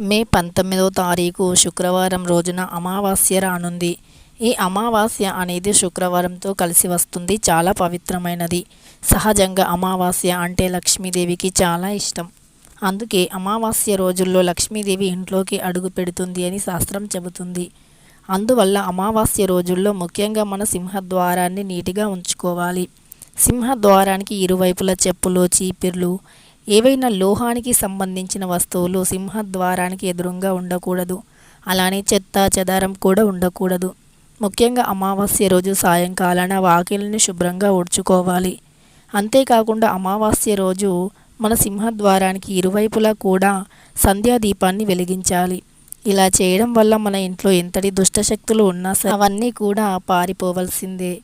మే పంతొమ్మిదో తారీఖు శుక్రవారం రోజున అమావాస్య రానుంది. ఈ అమావాస్య అనేది శుక్రవారంతో కలిసి వస్తుంది. చాలా పవిత్రమైనది. సహజంగా అమావాస్య అంటే లక్ష్మీదేవికి చాలా ఇష్టం. అందుకే అమావాస్య రోజుల్లో లక్ష్మీదేవి ఇంట్లోకి అడుగు పెడుతుంది అని శాస్త్రం చెబుతుంది. అందువల్ల అమావాస్య రోజుల్లో ముఖ్యంగా మన సింహద్వారాన్ని నీటిగా ఉంచుకోవాలి. సింహద్వారానికి ఇరువైపుల చెప్పులు చీపిర్లు ఏవైనా లోహానికి సంబంధించిన వస్తువులు సింహద్వారానికి ఎదురుగా ఉండకూడదు. అలానే చెత్త చెదారం కూడా ఉండకూడదు. ముఖ్యంగా అమావాస్య రోజు సాయంకాలాన వాకిలిని శుభ్రంగా ఊడ్చుకోవాలి. అంతేకాకుండా అమావాస్య రోజు మన సింహద్వారానికి ఇరువైపులా కూడా సంధ్యాదీపాన్ని వెలిగించాలి. ఇలా చేయడం వల్ల మన ఇంట్లో ఎంతటి దుష్టశక్తులు ఉన్నా సరే అవన్నీ కూడా పారిపోవలసిందే.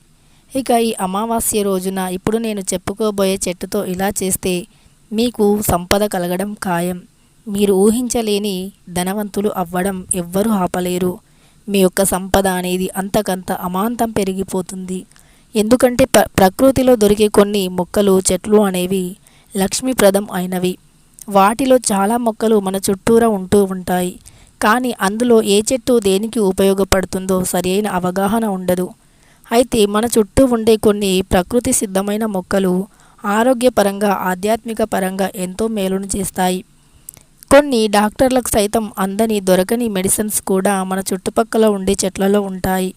ఇక ఈ అమావాస్య రోజున ఇప్పుడు నేను చెప్పుకోబోయే చెట్టుతో ఇలా చేస్తే మీకు సంపద కలగడం ఖాయం. మీరు ఊహించలేని ధనవంతులు అవ్వడం ఎవ్వరూ ఆపలేరు. మీ యొక్క సంపద అనేది అంతకంత అమాంతం పెరిగిపోతుంది. ఎందుకంటే ప్ర ప్రకృతిలో దొరికే కొన్ని మొక్కలు చెట్లు అనేవి లక్ష్మీప్రదం అయినవి. వాటిలో చాలా మొక్కలు మన చుట్టూరా ఉంటూ ఉంటాయి. కానీ అందులో ఏ చెట్టు దేనికి ఉపయోగపడుతుందో సరైన అవగాహన ఉండదు. అయితే మన చుట్టూ ఉండే కొన్ని ప్రకృతి సిద్ధమైన మొక్కలు ఆరోగ్యపరంగా ఆధ్యాత్మిక పరంగా ఎంతో మేలును చేస్తాయి. కొన్ని డాక్టర్లకు సైతం అందని దొరకని మెడిసిన్స్ కూడా మన చుట్టుపక్కల ఉండే చెట్లలో ఉంటాయి.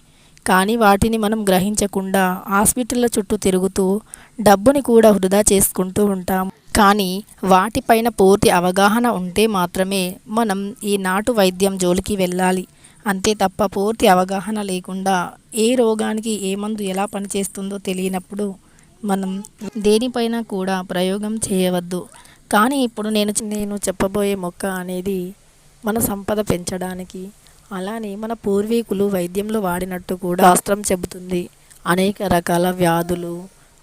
కానీ వాటిని మనం గ్రహించకుండా హాస్పిటల్ల చుట్టూ తిరుగుతూ డబ్బుని కూడా వృధా చేసుకుంటూ ఉంటాం. కానీ వాటిపైన పూర్తి అవగాహన ఉంటే మాత్రమే మనం ఈ నాటు వైద్యం జోలికి వెళ్ళాలి. అంతే తప్ప పూర్తి అవగాహన లేకుండా ఏ రోగానికి ఏ మందు ఎలా పనిచేస్తుందో తెలియనప్పుడు మనం దేనిపైన కూడా ప్రయోగం చేయవద్దు. కానీ ఇప్పుడు నేను నేను చెప్పబోయే మొక్క అనేది మన సంపద పెంచడానికి అలానే మన పూర్వీకులు వైద్యంలో వాడినట్టు కూడా శాస్త్రం చెబుతుంది. అనేక రకాల వ్యాధులు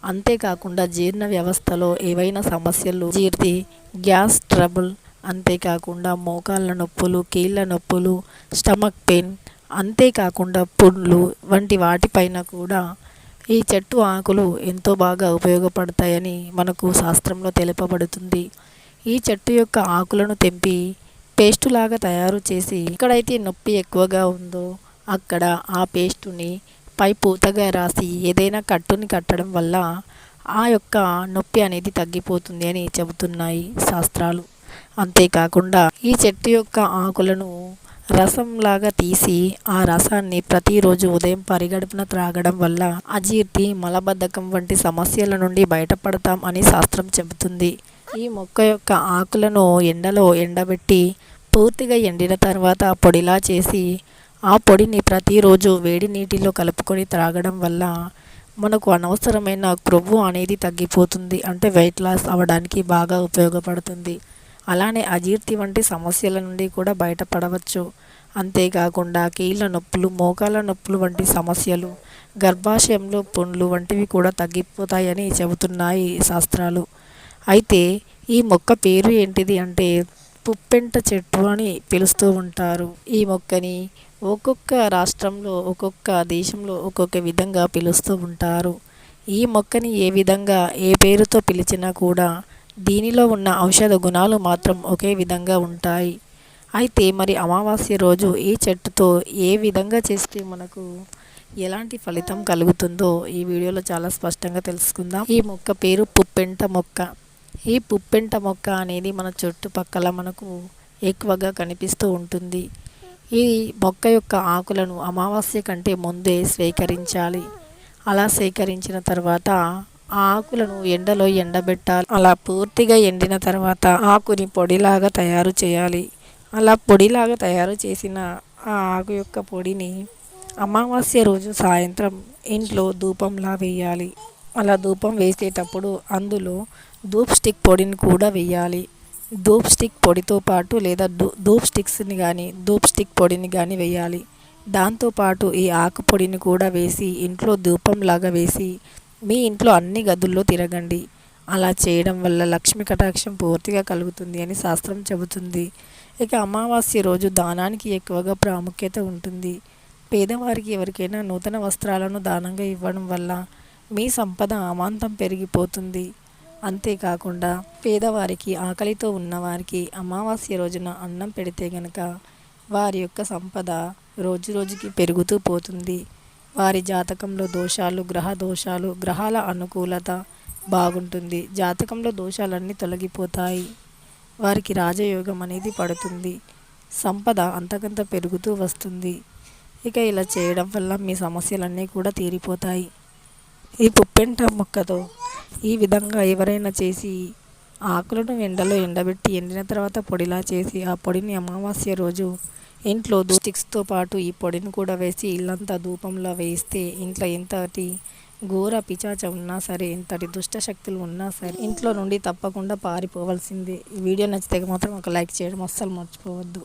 అంతేకాకుండా జీర్ణ వ్యవస్థలో ఏవైనా సమస్యలు జీర్తి గ్యాస్ ట్రబుల్ అంతేకాకుండా మోకాళ్ళ నొప్పులు కీళ్ళ నొప్పులు స్టమక్ పెయిన్ అంతేకాకుండా పుండ్లు వంటి వాటిపైన కూడా ఈ చెట్టు ఆకులు ఎంతో బాగా ఉపయోగపడతాయని మనకు శాస్త్రంలో తెలుపబడుతుంది. ఈ చెట్టు యొక్క ఆకులను తెంపి పేస్టు లాగా తయారు చేసి ఎక్కడైతే నొప్పి ఎక్కువగా ఉందో అక్కడ ఆ పేస్టుని పై పూతగా రాసి ఏదైనా కట్టుని కట్టడం వల్ల ఆ యొక్క నొప్పి అనేది తగ్గిపోతుంది అని చెబుతున్నాయి శాస్త్రాలు. అంతేకాకుండా ఈ చెట్టు యొక్క ఆకులను రసంలాగా తీసి ఆ రసాన్ని ప్రతిరోజు ఉదయం పరిగడుపున త్రాగడం వల్ల అజీర్తి మలబద్ధకం వంటి సమస్యల నుండి బయటపడతాం అని శాస్త్రం చెబుతుంది. ఈ మొక్క యొక్క ఆకులను ఎండలో ఎండబెట్టి పూర్తిగా ఎండిన తర్వాత పొడిలా చేసి ఆ పొడిని ప్రతిరోజు వేడి నీటిలో కలుపుకొని త్రాగడం వల్ల మనకు అనవసరమైన క్రొవ్వు అనేది తగ్గిపోతుంది. అంటే వెయిట్ లాస్ అవ్వడానికి బాగా ఉపయోగపడుతుంది. అలానే అజీర్తి వంటి సమస్యల నుండి కూడా బయటపడవచ్చు. అంతేకాకుండా కీళ్ళ నొప్పులు మోకాల నొప్పులు వంటి సమస్యలు గర్భాశయంలో పుండ్లు వంటివి కూడా తగ్గిపోతాయని చెబుతున్నాయి శాస్త్రాలు. అయితే ఈ మొక్క పేరు ఏంటిది అంటే పుప్పెంట చెట్టు అని పిలుస్తూ ఉంటారు. ఈ మొక్కని ఒక్కొక్క రాష్ట్రంలో ఒక్కొక్క దేశంలో ఒక్కొక్క విధంగా పిలుస్తూ ఉంటారు. ఈ మొక్కని ఏ విధంగా ఏ పేరుతో పిలిచినా కూడా దీనిలో ఉన్న ఔషధ గుణాలు మాత్రం ఒకే విధంగా ఉంటాయి. అయితే మరి అమావాస్య రోజు ఈ చెట్టుతో ఏ విధంగా చేస్తే మనకు ఎలాంటి ఫలితం కలుగుతుందో ఈ వీడియోలో చాలా స్పష్టంగా తెలుసుకుందాం. ఈ మొక్క పేరు పుప్పెంట మొక్క. ఈ పుప్పెంట మొక్క అనేది మన చుట్టుపక్కల మనకు ఎక్కువగా కనిపిస్తూ ఉంటుంది. ఈ మొక్క యొక్క ఆకులను అమావాస్య కంటే ముందే స్వీకరించాలి. అలా సేకరించిన తర్వాత ఆ ఆకులను ఎండలో ఎండబెట్టాలి. అలా పూర్తిగా ఎండిన తర్వాత ఆకుని పొడిలాగా తయారు చేయాలి. అలా పొడిలాగా తయారు చేసిన ఆ ఆకు యొక్క పొడిని అమావాస్య రోజు సాయంత్రం ఇంట్లో ధూపంలా వేయాలి. అలా ధూపం వేసేటప్పుడు అందులో ధూప్ స్టిక్ పొడిని కూడా వేయాలి. ధూప్ స్టిక్ పొడితో పాటు లేదా ధూప్ స్టిక్స్ని కానీ ధూప్ స్టిక్ పొడిని కానీ వేయాలి. దాంతోపాటు ఈ ఆకు పొడిని కూడా వేసి ఇంట్లో ధూపంలాగా వేసి మీ ఇంట్లో అన్ని గదుల్లో తిరగండి. అలా చేయడం వల్ల లక్ష్మీ కటాక్షం పూర్తిగా కలుగుతుంది అని శాస్త్రం చెబుతుంది. ఇక అమావాస్య రోజు దానానికి ఎక్కువగా ప్రాముఖ్యత ఉంటుంది. పేదవారికి ఎవరికైనా నూతన వస్త్రాలను దానంగా ఇవ్వడం వల్ల మీ సంపద అమాంతం పెరిగిపోతుంది. అంతేకాకుండా పేదవారికి ఆకలితో ఉన్నవారికి అమావాస్య రోజున అన్నం పెడితే గనక వారి యొక్క సంపద రోజు రోజుకి పెరుగుతూ పోతుంది. వారి జాతకంలో దోషాలు గ్రహ దోషాలు గ్రహాల అనుకూలత బాగుంటుంది. జాతకంలో దోషాలన్నీ తొలగిపోతాయి. వారికి రాజయోగం అనేది పడుతుంది. సంపద అంతకంత పెరుగుతూ వస్తుంది. ఇక ఇలా చేయడం వల్ల మీ సమస్యలన్నీ కూడా తీరిపోతాయి. ఈ పుప్పెంట మొక్కతో ఈ విధంగా ఎవరైనా చేసి ఆకులను ఎండలో ఎండబెట్టి ఎండిన తర్వాత పొడిలా చేసి ఆ పొడిని అమావాస్య రోజు ఇంట్లో స్టిక్స్తో పాటు ఈ పొడిని కూడా వేసి ఇల్లంతా ధూపంలో వేస్తే ఇంట్లో ఎంతటి ఘోర పిచాచ ఉన్నా సరే ఎంతటి దుష్ట శక్తులు ఉన్నా సరే ఇంట్లో నుండి తప్పకుండా పారిపోవాల్సిందే. ఈ వీడియో నచ్చితే మాత్రం ఒక లైక్ చేయడం అస్సలు మర్చిపోవద్దు.